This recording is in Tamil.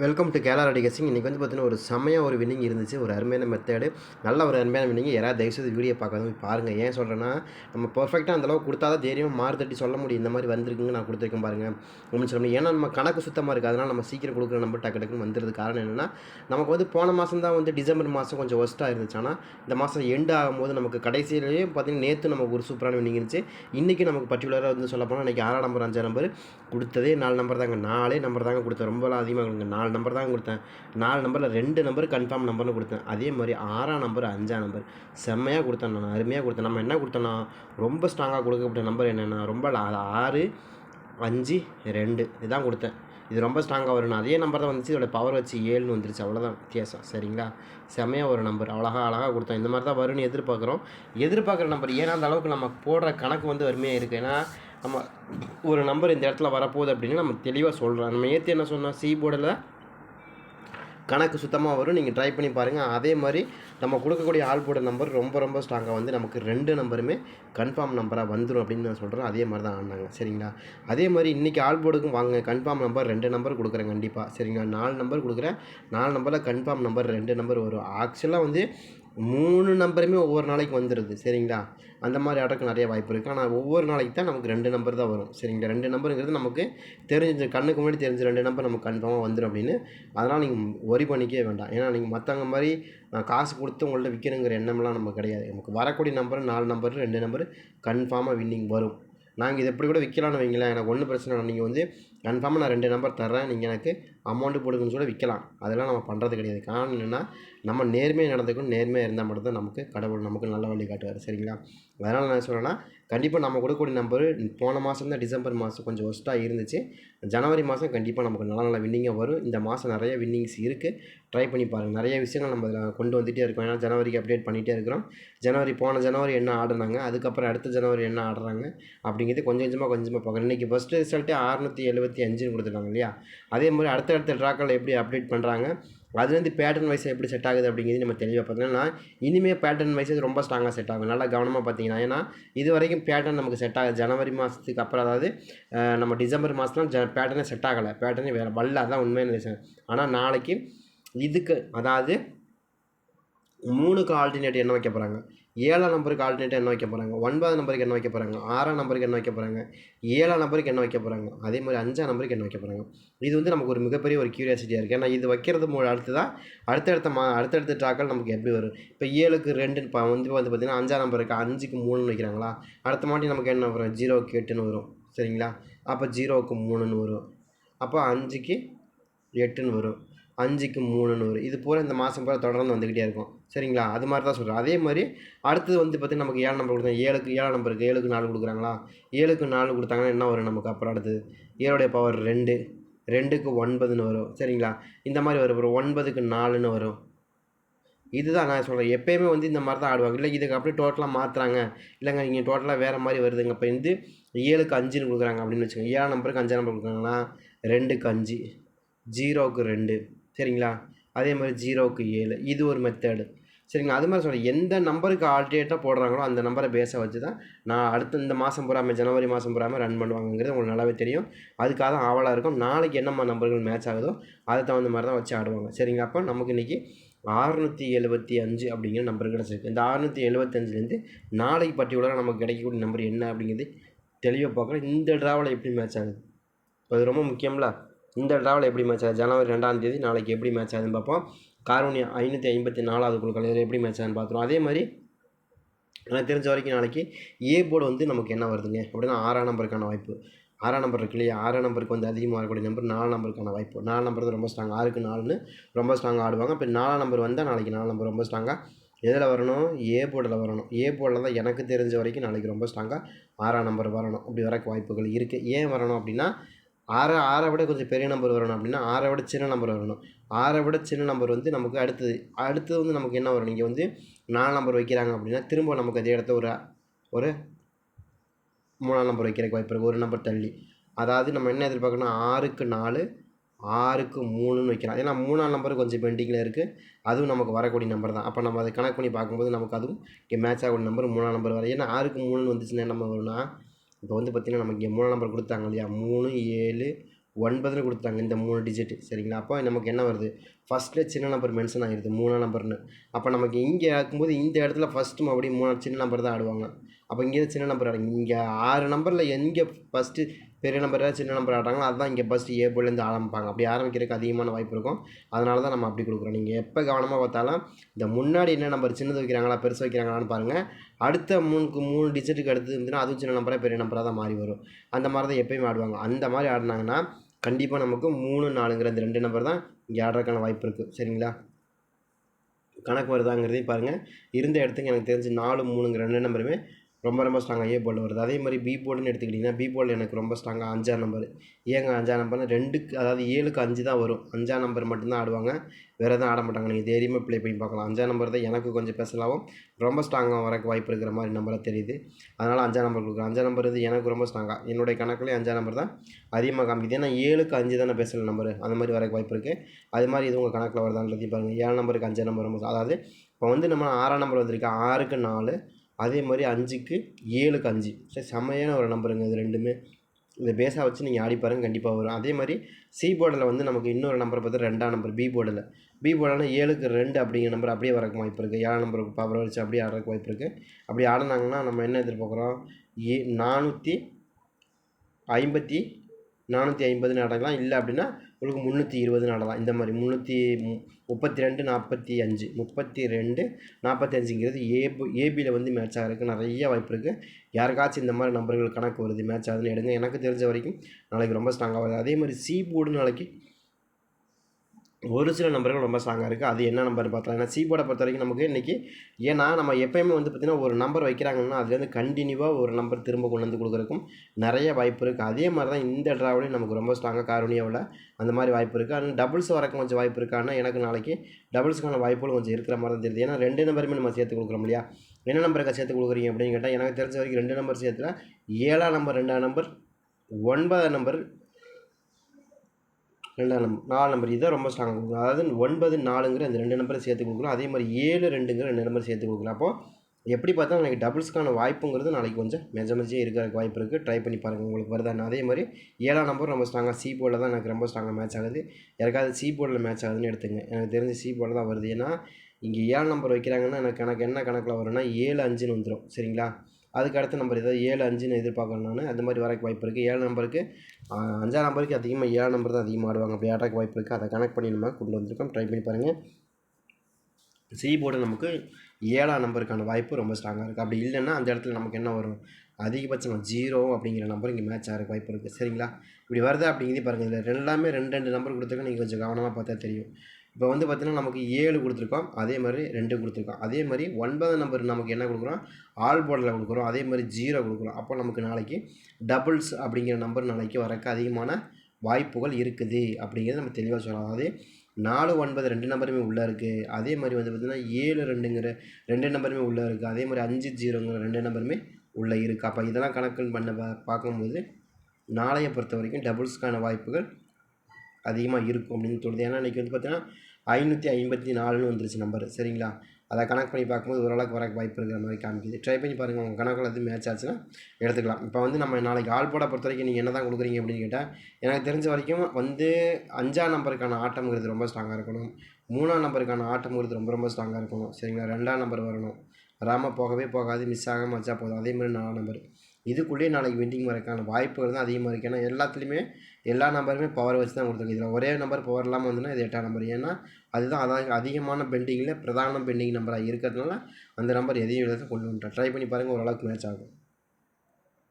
வெல்கம் டு கேலா ரடிகசிங் இன்றைக்கி வந்து பார்த்தீங்கன்னா ஒரு செம்மையாக ஒரு வின்னிங் இருந்துச்சு. ஒரு அருமையான மெத்தேடு நல்ல ஒரு அருமையான வின்னிங் யாராவது தயவுசெய்து வீடியோ பார்க்காத பாருங்கள் ஏன் சொல்கிறேன்னா நம்ம பர்ஃபெக்டாக அந்தளவுக்கு கொடுத்தா தான் தைரியமாக மாறு தட்டி சொல்ல முடியும். இந்த மாதிரி வந்திருக்குங்க நான் கொடுத்துருக்கேன் பாருங்கள் அப்படின்னு சொல்ல முடியும். ஏன்னா நம்ம கணக்கு சுத்தமாக இருக்குது. அதனால் நம்ம சீக்கிரம் கொடுக்குற நம்ம டக்கு டக்குன்னு வந்துடுறது காரணம் என்னென்னா நமக்கு வந்து போன மாதம் தான் வந்து டிசம்பர் மாதம் கொஞ்சம் ஒஸ்ட்டாக இருந்துச்சு. ஆனால் இந்த மாதம் எண்டு ஆகும்போது நமக்கு கடைசியிலேயே பார்த்தீங்கன்னா நேற்று நமக்கு ஒரு சூப்பரான வின்னிங் இருந்துச்சு. இன்றைக்கி நமக்கு பர்டிகுலராக வந்து சொல்ல போனால் இன்றைக்கி ஆறாம் நம்பர் அஞ்சாம் நம்பர் கொடுத்ததே நாலு நம்பர் தாங்க. நாலே நம்பர் தாங்க கொடுத்தேன். ரொம்பலாம் அதிகமாக கொடுங்க. நாலு நம்பர் தான் கொடுத்தேன். நாலு நம்பரில் ரெண்டு நம்பர் கன்ஃபார்ம் நம்பர்னு கொடுத்தேன். அதே மாதிரி ஆறாம் நம்பர் அஞ்சாம் நம்பர். செம்மையாக கொடுத்தேன் நான். அருமையாக கொடுத்தேன். நம்ம என்ன கொடுத்தோன்னா ரொம்ப ஸ்ட்ராங்காக கொடுக்கப்பட்ட நம்பர் என்னென்னா ரொம்ப ஆறு அஞ்சு ரெண்டு. இதுதான் கொடுத்தேன். இது ரொம்ப ஸ்ட்ராங்காக வரும். அதே நம்பர் தான் வந்துச்சு. இதோட பவர் வச்சு ஏழுன்னு வந்துருச்சு. அவ்வளோதான் வித்தியாசம். சரிங்களா? செம்மையாக ஒரு நம்பர் அழகாக அழகாக கொடுத்தோம். இந்த மாதிரி தான் வரும்னு எதிர்பார்க்குறோம். எதிர்பார்க்குற நம்பர் ஏன்னா அந்த அளவுக்கு நம்ம போடுற கணக்கு வந்து வறுமையாக இருக்குது ஏன்னா நம்ம ஒரு நம்பர் இந்த இடத்துல வரப்போகுது அப்படின்னு நம்ம தெளிவாக சொல்கிறோம் நம்ம ஏற்றி என்ன சொன்னோம்? சி போர்டில் கணக்கு சுத்தமாக வரும். நீங்கள் ட்ரை பண்ணி பாருங்கள் அதே மாதிரி நம்ம கொடுக்கக்கூடிய ஆள் போட நம்பர் ரொம்ப ரொம்ப ஸ்ட்ராங்காக வந்து நமக்கு ரெண்டு நம்பருமே கன்ஃபார்ம் நம்பராக வந்துடும் அப்படின்னு நான் சொல்கிறேன் அதே மாதிரி தான் ஆனாங்க. சரிங்களா? அதே மாதிரி இன்றைக்கி ஆள் போர்டுக்கும் வாங்க கன்ஃபார்ம் நம்பர் ரெண்டு நம்பர் கொடுக்குறேன் கண்டிப்பாக சரிங்களா? நாலு நம்பர் கொடுக்குறேன். நாலு நம்பரில் கன்ஃபார்ம் நம்பர் ரெண்டு நம்பர் வரும். ஆக்சுவலாக வந்து மூணு நம்பருமே ஒவ்வொரு நாளைக்கு வந்துடுது சரிங்களா? அந்த மாதிரி ஆர்டருக்கு நிறைய வாய்ப்பு இருக்குது ஆனால் ஒவ்வொரு நாளைக்கு தான் நமக்கு ரெண்டு நம்பர் தான் வரும் சரிங்களா? ரெண்டு நம்பருங்கிறது நமக்கு தெரிஞ்ச கண்ணுக்கு முன்னாடி தெரிஞ்ச ரெண்டு நம்பர் நமக்கு கன்ஃபார்மாக வந்துடும் அப்படின்னு. அதனால் நீங்கள் ஒரி பண்ணிக்கவே வேண்டாம். ஏன்னா நீங்கள் மற்றவங்க மாதிரி நான் காசு கொடுத்து உங்கள்கிட்ட விற்கணுங்கிற எண்ணம்லாம் நமக்கு கிடையாது. நமக்கு வரக்கூடிய நம்பர் நாலு நம்பர் ரெண்டு நம்பர் கன்ஃபார்மாக வின்னிங் வரும். நாங்கள் இது எப்படி கூட விற்கலாம்னு வைங்களேன். எனக்கு ஒன்றும் பிரச்சனை இல்லை. நீங்கள் வந்து கன்ஃபார்மாக நான் ரெண்டு நம்பர் தர்றேன். நீங்கள் எனக்கு அமௌண்ட்டு போடுங்கன்னு கூட விற்கலாம் அதெல்லாம் நம்ம பண்ணுறது கிடையாது. காரணம் என்னென்னா நம்ம நேர்மையாக நடந்துக்கணும் நேர்மையாக இருந்தால் மட்டும்தான் நமக்கு கடவுள் நமக்கு நல்ல வழி காட்டுவார் சரிங்களா? அதனால் நான் சொல்கிறேன்னா கண்டிப்பாக நம்ம கொடுக்கக்கூடிய நம்பர் போன மாதம் தான் டிசம்பர் மாதம் கொஞ்சம் ஒஸ்ட்டாக இருந்துச்சு. ஜனவரி மாதம் கண்டிப்பாக நமக்கு நல்ல நல்ல வின்னிங்காக வரும். இந்த மாதம் நிறைய வின்னிங்ஸ் இருக்குது ட்ரை பண்ணி பாருங்கள் நிறைய விஷயங்கள் நம்ம இதில் கொண்டு வந்துகிட்டே இருக்கோம். ஏன்னா ஜனவரிக்கு அப்டேட் பண்ணிகிட்டே இருக்கிறோம். ஜனவரி போன ஜனவரி என்ன ஆடுனாங்க அதுக்கப்புறம் அடுத்த ஜனவரி என்ன ஆடுறாங்க அப்படிங்கிறது கொஞ்சம் கொஞ்சமாக கொஞ்சமாக பார்க்குறோம் இன்றைக்கி ஃபஸ்ட்டு ரிசல்ட்டு அறுநூற்றி எழுபத்தி அஞ்சுன்னு கொடுத்துருக்காங்க இல்லையா? அதே மாதிரி அடுத்தடுத்த ட்ராக்கில் எப்படி அப்டேட் பண்ணுறாங்க அதுலேருந்து பேட்டர்ன் வைஸ் எப்படி செட் ஆகுது அப்படிங்கிறது நம்ம தெளிவாக பார்த்தீங்கன்னா இனிமேல் பேட்டர்ன் வைஸ் ரொம்ப ஸ்ட்ராங்காக செட் ஆகும். நல்லா கவனமாக பார்த்தீங்கன்னா ஏன்னா இது வரைக்கும் பேட்டர்ன் நமக்கு செட் ஆகுது ஜனவரி மாதத்துக்கு அப்புறம் அதாவது நம்ம டிசம்பர் மாதம் ஜ பேட்டர்னே செட் ஆகலை. பேட்டர்னே வேறு வல்ல. அதான் உண்மையான விஷயம். ஆனால் நாளைக்கு இதுக்கு அதாவது மூணுக்கு ஆல்டர்னேட் என்ன வைக்க போகிறாங்க ஏழாம் நம்பருக்கு ஆல்டர்னேட் என்ன வைக்க போகிறாங்க ஒன்பதாம் நம்பருக்கு என்ன வைக்க போகிறாங்க ஆறாம் நம்பருக்கு என்ன வைக்க போகிறாங்க ஏழாம் நம்பருக்கு என்ன வைக்க போகிறாங்க அதே மாதிரி அஞ்சாம் நம்பருக்கு என்ன வைக்க போகிறாங்க இது வந்து நமக்கு ஒரு மிகப்பெரிய ஒரு க்யூரியாசிட்டியாக இருக்குது ஏன்னா இது வைக்கிறது மூணு அடுத்து தான் அடுத்தடுத்த மா அடுத்தடுத்த ட்ராக்கள் நமக்கு எப்படி வரும்? இப்போ ஏழுக்கு ரெண்டு இப்போ வந்து வந்து பார்த்திங்கன்னா அஞ்சாம் நம்பருக்கு அஞ்சுக்கு மூணுன்னு வைக்கிறாங்களா? அடுத்த மாட்டி நமக்கு என்ன வரும்? ஜீரோக்கு எட்டுன்னு வரும். சரிங்களா? அப்போ ஜீரோவுக்கு மூணுன்னு வரும். அப்போ அஞ்சுக்கு எட்டுன்னு வரும். அஞ்சுக்கு மூணுன்னு வரும். இது போல் இந்த மாதம் போல் தொடர்ந்து வந்துக்கிட்டே இருக்கும். சரிங்களா? அது மாதிரி தான் சொல்கிறேன் அதே மாதிரி அடுத்தது வந்து பார்த்திங்கன்னா நமக்கு ஏழு நம்பர் கொடுத்தாங்க ஏழுக்கு ஏழாம் நம்பருக்கு ஏழுக்கு நாலு கொடுக்குறாங்களா? ஏழுக்கு நாலு கொடுத்தாங்கன்னா என்ன வரும் நமக்கு? அப்புறம் அடுத்தது ஏழுடைய பவர் ரெண்டு. ரெண்டுக்கு ஒன்பதுன்னு வரும். சரிங்களா? இந்த மாதிரி வரும். அப்புறம் ஒன்பதுக்கு நாலுன்னு வரும். இதுதான் நான் சொல்கிறேன் எப்பயுமே வந்து இந்த மாதிரி தான் ஆடுவாங்க. இல்லை இதுக்கு அப்படியே டோட்டலாக மாற்றுறாங்க இல்லைங்க இங்கே டோட்டலாக வேறு மாதிரி வருதுங்க. இப்போ வந்து ஏழுக்கு அஞ்சுன்னு கொடுக்குறாங்க அப்படின்னு வச்சுக்கோங்க. ஏழாம் நம்பருக்கு அஞ்சாம் நம்பர் கொடுக்குறாங்கன்னா ரெண்டுக்கு அஞ்சு. ஜீரோவுக்கு ரெண்டு. சரிங்களா? அதே மாதிரி ஜீரோவுக்கு ஏழு. இது ஒரு மெத்தேடு சரிங்களா? அது மாதிரி சொல்கிறேன் எந்த நம்பருக்கு ஆல்டர்னேட்டாக போடுறாங்களோ அந்த நம்பரை பேஸை வச்சு தான் நான் அடுத்த இந்த மாதம் பூராமல் ஜனவரி மாதம் பூராமல் ரன் பண்ணுவாங்கங்கிறது உங்களுக்கு நல்லாவே தெரியும். அதுக்காக தான் ஆவலாக இருக்கும். நாளைக்கு என்னம்மா நம்பர்கள் மேட்ச் ஆகுதோ அதை தகுந்த மாதிரி தான் வச்சு ஆடுவாங்க. சரிங்களா? அப்போ நமக்கு இன்றைக்கி அறுநூற்றி எழுபத்தி அஞ்சு அப்படிங்கிற நம்பர் கிடச்சிருக்கு. இந்த அறுநூற்றி எழுபத்தஞ்சிலேருந்து நாளைக்கு பர்டிகுலராக நமக்கு கிடைக்கக்கூடிய நம்பர் என்ன அப்படிங்கிறது தெளிவாக பார்க்குறோம் இந்த ட்ராவலில் எப்படி மேட்ச் ஆகுது? அது ரொம்ப முக்கியம்ல. இந்த ட்ராவல் எப்படி மேட்ச் ஆகுது? ஜனவரி ரெண்டாம் தேதி நாளைக்கு எப்படி மேட்ச் ஆகுதுன்னு பார்ப்போம். காரோனி ஐநூற்றி ஐம்பத்தி நாலாவது குழுக்கள் இதில் எப்படி மேட்ச் ஆகுதுன்னு பார்த்துருவோம். அதே மாதிரி எனக்கு தெரிஞ்ச வரைக்கும் நாளைக்கு ஏ போர்டு வந்து நமக்கு என்ன வருதுங்க? அப்படின்னா ஆறாம் நம்பருக்கான வாய்ப்பு. ஆறாம் நம்பர் இருக்கு இல்லையா? ஆறாம் நம்பருக்கு வந்து அதிகமாக இருக்கக்கூடிய நம்பர் நாலு நம்பருக்கான வாய்ப்பு. நாலு நம்பர் தான் ரொம்ப ஸ்ட்ராங் ஆறுக்கு நாலுன்னு ரொம்ப ஸ்ட்ராங்காக ஆடுவாங்க. இப்போ நாலாம் நம்பர் வந்தால் நாளைக்கு நாலு நம்பர் ரொம்ப ஸ்ட்ராங்காக எதில் வரணும்? ஏ போர்டில் வரணும். ஏ போர்டில் தான் எனக்கு தெரிஞ்ச வரைக்கும் நாளைக்கு ரொம்ப ஸ்ட்ராங்காக ஆறாம் நம்பர் வரணும். அப்படி வரக்கு வாய்ப்புகள் இருக்குது ஏன் வரணும் அப்படின்னா ஆறை ஆறை விட கொஞ்சம் பெரிய நம்பர் வரணும் அப்படின்னா ஆறை விட சின்ன நம்பர் வரணும். ஆறை விட சின்ன நம்பர் வந்து நமக்கு அடுத்தது அடுத்தது வந்து நமக்கு என்ன வரும்? நீங்கள் வந்து நாலு நம்பர் வைக்கிறாங்க அப்படின்னா திரும்ப நமக்கு அதே இடத்த ஒரு ஒரு மூணாம் நம்பர் வைக்கிறதுக்கு வாய்ப்பு இருக்குது ஒரு நம்பர் தள்ளி. அதாவது நம்ம என்ன எதிர்பார்க்கணும் ஆறுக்கு நாலு ஆறுக்கு மூணுன்னு வைக்கலாம். ஏன்னா மூணாம் நம்பர் கொஞ்சம் பெண்டிங்கில் இருக்குது அதுவும் நமக்கு வரக்கூடிய நம்பர் தான். அப்போ நம்ம அதை கணக்கு பண்ணி பார்க்கும்போது நமக்கு அதுவும் இங்கே மேட்ச் ஆகக்கூடிய நம்பர் மூணாம் நம்பர் வர ஏன்னா ஆறுக்கு மூணுன்னு வந்துச்சுன்னா என்ன வரும்னா இப்போ வந்து பார்த்திங்கன்னா நமக்கு மூணு நம்பர் கொடுத்தாங்க இல்லையா? மூணு ஏழு ஒன்பதுன்னு கொடுத்தாங்க இந்த மூணு டிஜிட்டு சரிங்களா? அப்போ நமக்கு என்ன வருது? ஃபஸ்ட்டில் சின்ன நம்பர் மென்ஷன் ஆகிடுது மூணாம் நம்பர்னு அப்போ நமக்கு இங்கே ஆக்கும்போது இந்த இடத்துல ஃபஸ்ட்டு மறுபடியும் மூணு சின்ன நம்பர் தான் ஆடுவாங்க. அப்போ இங்கே சின்ன நம்பர் ஆடுங்க இங்கே ஆறு நம்பரில் எங்கே ஃபஸ்ட்டு பெரிய நம்பராக சின்ன நம்பர் ஆடுறாங்களோ அதுதான் இங்கே ஃபஸ்ட்டு ஏ போலேருந்து ஆரம்பிப்பாங்க. அப்படி ஆரம்பிக்கிறதுக்கு அதிகமான வாய்ப்பு இருக்கும். அதனால தான் நம்ம அப்படி கொடுக்குறோம். நீங்கள் எப்போ கவனமாக பார்த்தாலும் இந்த முன்னாடி என்ன நம்பர் சின்னது வைக்கிறாங்களா பெருசு வைக்கிறாங்களான்னு பாருங்கள் அடுத்த மூணுக்கு மூணு டிஜிட்டுக்கு அடுத்து இருந்துன்னா அதுவும் சின்ன நம்பராக பெரிய நம்பராக தான் மாறி வரும். அந்த மாதிரி தான் எப்பயுமே ஆடுவாங்க. அந்த மாதிரி ஆடினாங்கன்னா கண்டிப்பாக நமக்கு மூணு நாலுங்கிற இந்த ரெண்டு நம்பர் தான் இங்கே ஆடுறதுக்கான வாய்ப்பு இருக்குது சரிங்களா? கணக்கு வருதாங்கிறதையும் பாருங்கள் இருந்த இடத்துக்கு எனக்கு தெரிஞ்சு நாலு மூணுங்கிற ரெண்டு நம்பருமே ரொம்ப ரொம்ப ஸ்ட்ராங்காக ஏ போர்டில் வருது. அதே மாதிரி பி போர்டுன்னு எடுத்துக்கிட்டிங்கன்னா பி போர்டில் எனக்கு ரொம்ப ஸ்ட்ராங்காக அஞ்சாம் நம்பர் ஏங்க அஞ்சாம் நம்பர்னு ரெண்டுக்கு அதாவது ஏழுக்கு அஞ்சு தான் வரும். அஞ்சாம் நம்பர் மட்டும்தான் ஆடுவாங்க. வேறு எதுவும் ஆட மாட்டாங்க. நீங்கள் தைரியமாக ப்ளே பண்ணி பார்க்கலாம். அஞ்சாம் நம்பர் தான் எனக்கு கொஞ்சம் ஸ்பெஷலாகவும் ரொம்ப ஸ்ட்ராங்காக வரக்கு வாய்ப்பு இருக்கிற மாதிரி நம்பராக தெரியுது. அதனால் அஞ்சாம் நம்பர் கொடுக்குறேன். அஞ்சாம் நம்பர் இது எனக்கு ரொம்ப ஸ்ட்ராங்காக என்னுடைய கணக்குலேயே அஞ்சாம் நம்பர் தான் அதிகமாக காமிக்குது. ஏன்னா ஏழுக்கு அஞ்சு தானே பேசல நம்பர் அந்த மாதிரி வரக்கு வாய்ப்பு இருக்குது அது மாதிரி இது உங்கள் கணக்கில் வருதான்றதையும் பாருங்கள் ஏழு நம்பருக்கு அஞ்சாம் நம்பர் ரொம்ப அதாவது இப்போ வந்து நம்ம ஆறாம் நம்பர் வந்திருக்கு. ஆறுக்கு நாலு அதே மாதிரி அஞ்சுக்கு ஏழுக்கு அஞ்சு. சரி செம்மையான ஒரு நம்பருங்க இது ரெண்டுமே. இதை பேஸாக வச்சு நீங்கள் ஆடி பாருங்க கண்டிப்பாக வரும். அதே மாதிரி சி போர்டில் வந்து நமக்கு இன்னொரு நம்பர் பார்த்தா ரெண்டாம் நம்பர் பி போர்டில். பி போர்டில் ஏழுக்கு ரெண்டு அப்படிங்கிற நம்பர் அப்படியே வரக்கு வாய்ப்பு இருக்குது ஏழாம் நம்பருக்கு பவர் வச்சு அப்படியே ஆடுறக்கு வாய்ப்பு இருக்குது அப்படி ஆடினாங்கன்னா நம்ம என்ன எதிர்பார்க்குறோம்? ஏ நானூற்றி ஐம்பத்தி நானூற்றி ஐம்பதுன்னு ஆடலாம். இல்லை அப்படின்னா உங்களுக்கு முந்நூற்றி இருபதுனால தான். இந்த மாதிரி முந்நூற்றி முப்பத்தி ரெண்டு நாற்பத்தி அஞ்சு முப்பத்தி ரெண்டு நாற்பத்தி அஞ்சுங்கிறது ஏபு ஏபியில் வந்து மேட்ச் ஆகிறதுக்கு நிறைய வாய்ப்பு இருக்குது யாருக்காச்சும் இந்த மாதிரி நம்பர்கள் கணக்கு வருது மேட்ச் ஆகுதுன்னு எடுங்க. எனக்கு தெரிஞ்ச வரைக்கும் நாளைக்கு ரொம்ப ஸ்ட்ராங்காக வருது. அதே மாதிரி சி போர்டு நாளைக்கு ஒரு சில நம்பர்கள் ரொம்ப ஸ்ட்ராங்காக இருக்குது அது என்ன நம்பர்னு பார்த்தலாம் ஏன்னா சீபோர்டை பொறுத்த வரைக்கும் நமக்கு இன்றைக்கி ஏன்னா நம்ம எப்போயுமே வந்து பார்த்திங்கன்னா ஒரு நம்பர் வைக்கிறாங்கன்னா அதுலேருந்து கண்டினியூவாக ஒரு நம்பர் திரும்ப கொண்டு வந்து கொடுக்குறதுக்கும் நிறைய வாய்ப்பு இருக்குது அதே மாதிரி தான் இந்த ட்ராவலையும் நமக்கு ரொம்ப ஸ்ட்ராங்காக காரணியாவில் அந்த மாதிரி வாய்ப்பு இருக்குது ஆனால் டபுள்ஸ் வரக்கும் கொஞ்சம் வாய்ப்பு இருக்கான்னா எனக்கு நாளைக்கு டபுள்ஸுக்கான வாய்ப்புகள் கொஞ்சம் இருக்கிற மாதிரி தான் தெரியுது. ஏன்னா ரெண்டு நம்பருமே நம்ம சேர்த்து கொடுக்குறோம் இல்லையா? என்ன நம்பருக்கு சேர்த்து கொடுக்குறீங்க அப்படின்னு கேட்டால் எனக்கு தெரிஞ்ச வரைக்கும் ரெண்டு நம்பர் சேர்த்துல ஏழாம் நம்பர் ரெண்டாம் நம்பர் ஒன்பதாம் நம்பர் ரெண்டாம் நம்பர் நாலு நம்பர் இதான் ரொம்ப ஸ்ட்ராங்காக கொடுக்குறோம். அதாவது ஒன்பது நாலுங்கிற அந்த ரெண்டு நம்பரை சேர்த்து கொடுக்குறோம். அதே மாதிரி ஏழு ரெண்டுங்கிற ரெண்டு நம்பர் சேர்த்து கொடுக்குறோம். அப்போது எப்படி பார்த்தா நாளைக்கு டபுள்ஸ்க்கான வாய்ப்புங்கிறது நாளைக்கு கொஞ்சம் மெஜ மெஜே இருக்கிறதுக்கு வாய்ப்பு இருக்குது ட்ரை பண்ணி பாருங்கள் உங்களுக்கு வருதான்னு அதே மாதிரி ஏழாம் நம்பர் ரொம்ப ஸ்ட்ராங்காக சி போர்டில் தான் எனக்கு ரொம்ப ஸ்ட்ராங்காக மேட்ச் ஆகுது. யாருக்காவது சி போர்டில் மேட்ச் ஆகுதுன்னு எடுத்துங்க. எனக்கு தெரிஞ்சு சி போர்டில் தான் வருது. ஏன்னா இங்கே ஏழு நம்பர் வைக்கிறாங்கன்னா எனக்கு கணக்கு என்ன கணக்கில் வரும்னா ஏழு அஞ்சுன்னு வந்துடும் சரிங்களா? அதுக்கு அடுத்த நம்பர் ஏதாவது ஏழு அஞ்சுன்னு எதிர்பார்க்கணும் நான். அந்த மாதிரி வரக்கு வாய்ப்பு இருக்குது ஏழு நம்பருக்கு அஞ்சாம் நம்பருக்கு அதிகமாக ஏழு நம்பர் தான் அதிகமாக ஆடுவாங்க. அப்படி ஆடுறக்கு வாய்ப்பு இருக்குது அதை கனெக்ட் பண்ணி நம்ம கொண்டு வந்திருக்கோம். ட்ரை பண்ணி பாருங்கள் சி போர்டு நமக்கு ஏழாம் நம்பருக்கான வாய்ப்பு ரொம்ப ஸ்ட்ராங்காக இருக்குது அப்படி இல்லைன்னா அந்த இடத்துல நமக்கு என்ன வரும்? அதிகபட்சம் ஜீரோ அப்படிங்கிற நம்பர் இங்கே மேட்ச் ஆகிறக்கு வாய்ப்பு இருக்குது சரிங்களா? இப்படி வருது அப்படிங்கிறது பாருங்கள் இதில் ரெண்டாமே ரெண்டு ரெண்டு நம்பர் கொடுத்துருக்கோம். நீங்கள் கொஞ்சம் கவனமாக பார்த்தா தெரியும். இப்போ வந்து பார்த்திங்கன்னா நமக்கு ஏழு கொடுத்துருக்கோம் அதே மாதிரி ரெண்டு கொடுத்துருக்கோம். அதே மாதிரி ஒன்பது நம்பர் நமக்கு என்ன கொடுக்குறோம்? ஆல் போர்டில் கொடுக்குறோம் அதே மாதிரி ஜீரோ கொடுக்குறோம். அப்போ நமக்கு நாளைக்கு டபுள்ஸ் அப்படிங்கிற நம்பர் நாளைக்கு வரக்கு அதிகமான வாய்ப்புகள் இருக்குது அப்படிங்கிறத நம்ம தெளிவாக சொல்லலாம். அதாவது நாலு ஒன்பது ரெண்டு நம்பருமே உள்ளே இருக்குது அதே மாதிரி வந்து பார்த்திங்கன்னா ஏழு ரெண்டுங்கிற ரெண்டு நம்பருமே உள்ளே இருக்குது அதே மாதிரி அஞ்சு ஜீரோங்கிற ரெண்டு நம்பருமே உள்ளே இருக்குது அப்போ இதெல்லாம் கணக்கு பண்ண பா பார்க்கும்போது நாளைய பொறுத்த வரைக்கும் டபுள்ஸ்க்கான வாய்ப்புகள் அதிகமாக இருக்கும் அப்படின்னு தோணுது ஏன்னா இன்றைக்கி வந்து பார்த்தீங்கன்னா ஐநூற்றி ஐம்பத்தி நாலுன்னு வந்துருச்சு நம்பர் சரிங்களா? அதை கணக்கு பண்ணி பார்க்கும்போது ஓரளவுக்கு வரக்கு வாய்ப்பு இருக்கிற மாதிரி காமிக்குது. ட்ரை பண்ணி பாருங்கள் உங்கள் கணக்கில் எதுவும் மேட்ச் ஆச்சுன்னா எடுத்துக்கலாம். இப்போ வந்து நம்ம நாளைக்கு ஆள் போட பொறுத்த வரைக்கும் நீங்கள் என்ன தான் கொடுக்குறீங்க அப்படின்னு கேட்டால் எனக்கு தெரிஞ்ச வரைக்கும் வந்து அஞ்சாம் நம்பருக்கான ஆட்டம்ங்கிறது ரொம்ப ஸ்ட்ராங்காக இருக்கணும். மூணாம் நம்பருக்கான ஆட்டம்ங்கிறது ரொம்ப ரொம்ப ஸ்ட்ராங்காக இருக்கணும். சரிங்களா? ரெண்டாம் நம்பர் வரணும். வராமல் போகவே போகாது மிஸ் ஆகாமல் வச்சா போதும். அதே மாதிரி நாலாம் நம்பர் இதுக்குள்ளேயே நாளைக்கு வின்னிங் வரக்கான வாய்ப்புகள் தான் அதிகமாக இருக்குது ஏன்னா எல்லாத்துலேயுமே எல்லா நம்பருமே பவர் வச்சு தான் கொடுத்துருக்கு இதில் ஒரே நம்பர் பவர் இல்லாமல் வந்துன்னா இது எட்டாம் நம்பர் ஏன்னா அதுதான் அதான் அதிகமான பெண்டிங்கில் பிரதான பெண்டிங் நம்பராக இருக்கிறதுனால அந்த நம்பர் எதையும் எழுத கொண்டு வந்துட்டேன் ட்ரை பண்ணி பாருங்கள் ஓரளவுக்கு மேட்ச் ஆகும்.